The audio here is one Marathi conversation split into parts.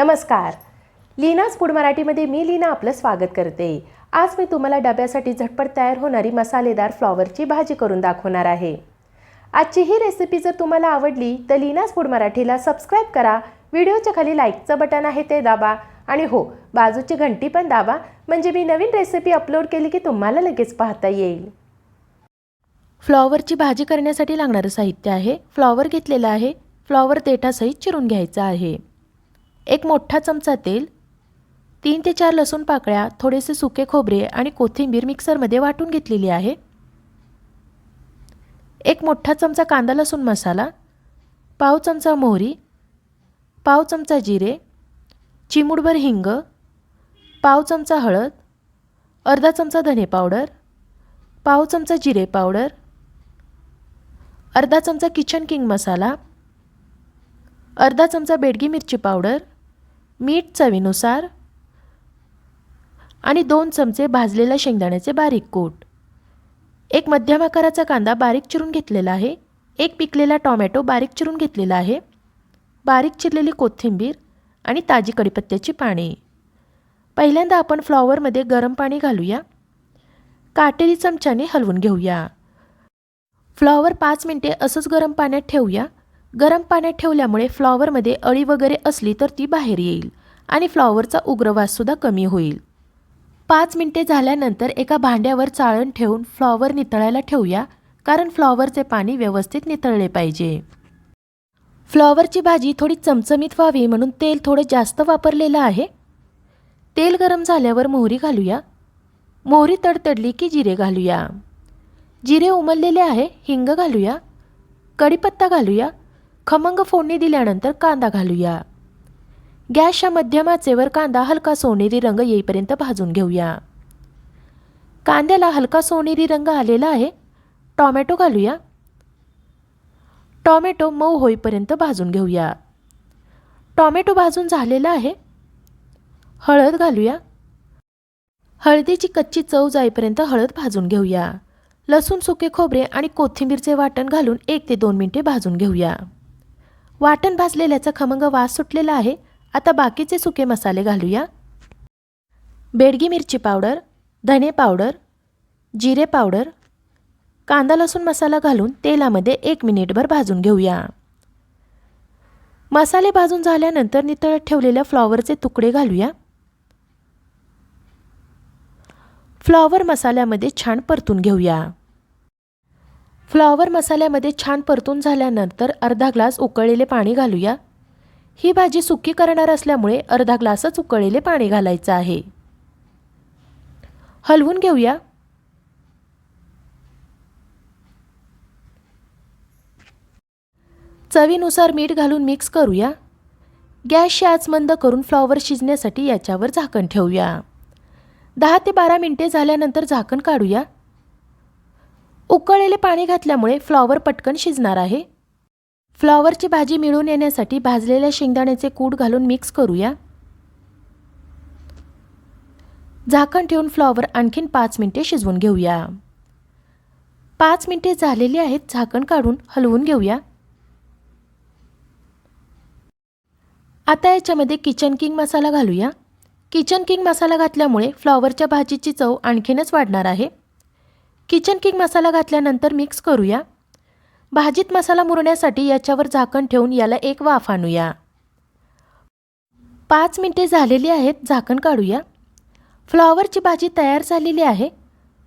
नमस्कार. लीनाच फूड मराठीमध्ये मी लीना आपलं स्वागत करते. आज मी तुम्हाला डब्यासाठी झटपट तयार होणारी मसालेदार फ्लॉवरची भाजी करून दाखवणार आहे. आजची ही रेसिपी जर तुम्हाला आवडली तर लीनाच फूड मराठीला सबस्क्राईब करा. व्हिडिओच्या खाली लाईकचं बटन आहे ते दाबा. आणि हो बाजूची घंटी पण दाबा. म्हणजे मी नवीन रेसिपी अपलोड केली की तुम्हाला लगेच पाहता येईल. फ्लॉवरची भाजी करण्यासाठी लागणारं साहित्य आहे. फ्लॉवर घेतलेलं आहे. फ्लॉवर देठासहित चिरून घ्यायचं आहे. एक मोठा चमचा तेल तीन ते चार लसूण पाकळ्या थोडेसे सुके खोबरे आणि कोथिंबीर मिक्सरमध्ये वाटून घेतलेली आहे. एक मोठा चमचा कांदा लसूण मसाला पाव चमचा मोहरी पाव चमचा जिरे चिमूडभर हिंग पाव चमचा हळद अर्धा चमचा धने पावडर पाव चमचा जिरे पावडर अर्धा चमचा किचन किंग मसाला अर्धा चमचा बेडगी मिरची पावडर मीठ चवीनुसार आणि दोन चमचे भाजलेल्या शेंगदाण्याचे बारीक कूट. एक मध्यम आकाराचा कांदा बारीक चिरून घेतलेला आहे. एक पिकलेला टॉमॅटो बारीक चिरून घेतलेला आहे. बारीक चिरलेली कोथिंबीर आणि ताजी कढीपत्त्याची पाने. पहिल्यांदा आपण फ्लॉवरमध्ये गरम पाणी घालूया. काटेरी चमच्याने हलवून घेऊया. फ्लॉवर पाच मिनटे असंच गरम पाण्यात ठेवूया. गरम पाण्यात ठेवल्यामुळे फ्लॉवरमध्ये अळी वगैरे असली तर ती बाहेर येईल आणि फ्लॉवरचा उग्रवाससुद्धा कमी होईल. पाच मिनटे झाल्यानंतर एका भांड्यावर चाळण ठेवून फ्लॉवर नितळायला ठेवूया कारण फ्लॉवरचे पाणी व्यवस्थित नितळले पाहिजे. फ्लॉवरची भाजी थोडी चमचमीत व्हावी म्हणून तेल थोडं जास्त वापरलेलं आहे. तेल गरम झाल्यावर मोहरी घालूया. मोहरी तडतडली की जिरे घालूया. जिरे उमललेले आहे हिंग घालूया. कढीपत्ता घालूया. खमंग फोडणी दिल्यानंतर कांदा घालूया. गॅसच्या मध्यमाचेवर कांदा हलका सोनेरी रंग येईपर्यंत भाजून घेऊया. कांद्याला हलका सोनेरी रंग आलेला आहे. टॉमॅटो घालूया. टॉमॅटो मऊ होईपर्यंत भाजून घेऊया. टॉमॅटो भाजून झालेला आहे. हळद घालूया. हळदीची कच्ची चव जाईपर्यंत हळद भाजून घेऊया. लसूण सुके खोबरे आणि कोथिंबीरचे वाटण घालून एक ते दोन मिनटे भाजून घेऊया. वाटण भाजलेल्याचा खमंग वास सुटलेला आहे. आता बाकीचे सुके मसाले घालूया. बेडगी मिरची पावडर धने पावडर जिरे पावडर कांदा लसूण मसाला घालून तेलामध्ये एक मिनिटभर भाजून घेऊया. मसाले भाजून झाल्यानंतर नितळत ठेवलेल्या फ्लॉवरचे तुकडे घालूया. फ्लॉवर मसाल्यामध्ये छान परतून घेऊया. फ्लॉवर मसाल्यामध्ये छान परतून झाल्यानंतर अर्धा ग्लास उकळलेले पाणी घालूया. ही भाजी सुकी करणार असल्यामुळे अर्धा ग्लासच उकळलेले पाणी घालायचं आहे. हलवून घेऊया. चवीनुसार मीठ घालून मिक्स करूया. गॅसची आच मंद करून फ्लॉवर शिजण्यासाठी याच्यावर झाकण ठेवूया. दहा ते बारा मिनटे झाल्यानंतर झाकण काढूया. उकळलेले पाणी घातल्यामुळे फ्लॉवर पटकन शिजणार आहे. फ्लॉवरची भाजी मिळून येण्यासाठी भाजलेल्या शेंगदाण्याचे कूट घालून मिक्स करूया. झाकण ठेवून फ्लॉवर आणखीन पाच मिनटे शिजवून घेऊया. पाच मिनटे झालेली आहेत झाकण काढून हलवून घेऊया. आता याच्यामध्ये किचन किंग मसाला घालूया. किचन किंग मसाला घातल्यामुळे फ्लॉवरच्या भाजीची चव आणखीनच वाढणार आहे. किचन किंग मसाला घातल्यानंतर मिक्स करूया. भाजीत मसाला मुरण्यासाठी याच्यावर झाकण ठेवून याला एक वाफ आणूया. पाच मिनटे झालेली आहेत झाकण काढूया. फ्लॉवरची भाजी तयार झालेली आहे.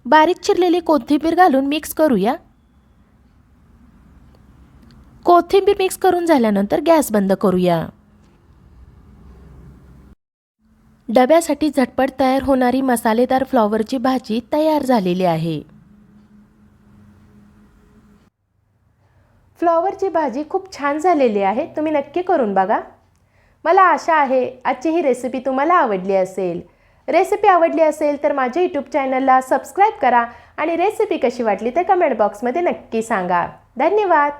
बारीक चिरलेली कोथिंबीर घालून मिक्स करूया. कोथिंबीर मिक्स करून झाल्यानंतर गॅस बंद करूया. डब्यासाठी झटपट तयार होणारी मसालेदार फ्लॉवरची भाजी तयार झालेली आहे. फ्लॉवरची भाजी खूप छान झालेली आहे. तुम्ही नक्की करून बघा. मला आशा आहे आजची ही रेसिपी तुम्हाला आवडली असेल. रेसिपी आवडली असेल तर माझ्या यूट्यूब चॅनलला सबस्क्राईब करा आणि रेसिपी कशी वाटली तर कमेंट बॉक्समध्ये नक्की सांगा. धन्यवाद!